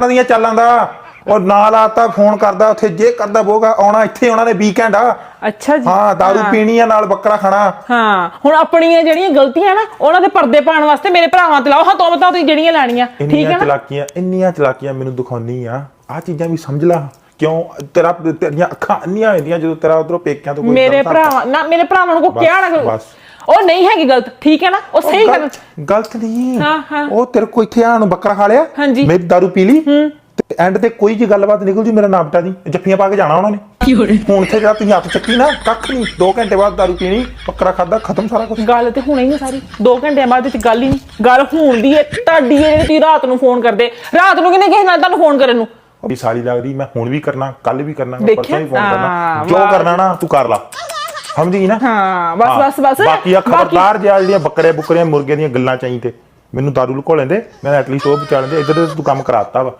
ਉਹਨਾਂ ਦੀਆਂ ਚੱਲਾਂ ਦਾ। ਉਹ ਨਾਲ ਆਤਾ ਫੋਨ ਕਰਦਾ ਉੱਥੇ ਜੇ ਕਰਦਾ ਬੋਗਾ ਆਉਣਾ ਇੱਥੇ ਉਹਨਾਂ ਨੇ ਵੀਕਐਂਡ ਆ। ਅੱਛਾ ਜੀ ਹਾਂ दारू ਪੀਣੀ ਆ ਨਾਲ ਬੱਕਰਾ ਖਾਣਾ। ਹਾਂ ਹੁਣ ਆਪਣੀਆਂ ਜਿਹੜੀਆਂ ਗਲਤੀਆਂ ਨਾ ਉਹਨਾਂ ਦੇ ਪਰਦੇ ਪਾਉਣ ਵਾਸਤੇ ਮੇਰੇ ਭਰਾਵਾਂ ਤੇ ਲਾਓ। ਹਾਂ ਤੋਂ ਬਤਾ ਤੁਸੀਂ ਜਿਹੜੀਆਂ ਲੈਣੀਆਂ ਠੀਕ ਇੰਨੀਆਂ ਹੈ ਨਾ? ਚਲਾਕੀਆਂ ਇੰਨੀਆਂ ਚਲਾਕੀਆਂ ਮੈਨੂੰ ਦਿਖਾਉਣੀ ਆ। ਆ ਚੀਜ਼ਾਂ ਵੀ ਸਮਝ ਲਾ। ਕਿਉਂ? ਤੇਰਾ ਤੇਰੀਆਂ ਅੱਖਾਂ ਅੰਨੀਆਂ ਹੁੰਦੀਆਂ ਜਦੋਂ ਤੇਰਾ ਉਧਰੋਂ ਪੇਕਿਆਂ ਤੋਂ ਕੋਈ ਮੇਰੇ ਭਰਾਵਾਂ ਨਾ ਮੇਰੇ ਭਰਾਵਾਂ ਨੂੰ ਕੋ ਕਿਹਾ ਨਾ। ਬਸ। ਉਹ ਨਹੀਂ ਹੈਗੀ ਗਲਤ ਠੀਕ ਹੈ ਨਾ ਉਹ ਸਹੀ ਗੱਲ ਗਲਤ ਗਲਤ ਨਹੀਂ ਹਾਂ, ਹਾਂ। ਉਹ ਤੇਰੇ ਕੋ ਇੱਥੇ ਆਣ ਨੂੰ ਬੱਕਰਾ ਖਾ ਲਿਆ ਹਾਂਜੀ। ਮੇਰੀ दारू ਪੀ ਲਈ ਤੇ ਐਂਡ ਤੇ ਕੋਈ ਜੀ ਗੱਲਬਾਤ ਨਿਕਲ ਜੂ ਮੇਰਾ ਨਾਮ ਟਾ ਦੀ ਜੱਫੀਆਂ ਪਾ ਕੇ ਜਾਣਾ ਉਹਨਾਂ ਨੇ ਹੁਣ ਇੱਥੇ ਜਾ ਤੁਸੀਂ ਹੱਥ ਚੱਕੀ ਨਾ ਕੱਖ ਨਹੀਂ 2 ਘੰਟੇ ਬਾਅਦ दारू ਪੀਣੀ ਬੱਕਰਾ ਖਾਦਾ ਖਤਮ ਸਾਰਾ ਕੁਝ ਗੱਲ ਤੇ ਹੁਣੇ ਹੀ ਆ ਸਾਰੀ 2 ਘੰਟਿਆਂ ਬਾਅਦ ਵਿੱਚ ਗੱਲ ਹੀ ਨਹੀਂ ਗੱਲ ਹੋਣ ਦੀ ਹੈ ਤੁਹਾਡੀ ਹੈ ਜਿਹੜੀ ਤੁਸੀਂ ਰਾਤ ਨੂੰ ਫੋਨ ਕਰਦੇ ਰਾਤ ਨੂੰ ਕਿਹਨੇ ਕਿਸੇ ਨਾਲ ਤੁਹਾਨੂੰ ਫੋਨ ਕਰਨ ਨੂੰ ਵੀ ਸਾਲੀ ਲੱਗਦੀ ਮੈਂ ਹੁਣ ਵੀ ਕਰਨਾ ਕੱਲ ਵੀ ਕਰਨਾ ਦੇਖਿਆ? ਪਰਸੋਂ ਵੀ ਫੋਨ ਹਾਂ, ਕਰਨਾ ਜੋ ਵਾਹ। ਕਰਨਾ ਨਾ ਤੂੰ ਕਰ ਲਾ ਸਮਝੀ ਨਾ? ਹਾਂ ਬਸ ਬਸ ਬਸ। ਬਾਕੀ ਆ ਖਬਰਦਾਰ ਜਿਹਾ ਜਿਹੜੀਆਂ ਬੱਕਰੇ ਬੁੱਕਰੇ ਮੁਰਗੇ ਦੀਆਂ ਗੱਲਾਂ ਚਾਹੀਦੇ ਮੈਨੂੰ ਦਾਰੂ ਲੁਕੋ ਲੈਂਦੇ ਮੈਂ ਐਟਲੀਸਟ ਉਹ ਬਚਾ ਲੈਂਦੇ ਇੱਧਰ ਤੂੰ ਕੰਮ ਕਰਾਤਾ ਵਾ।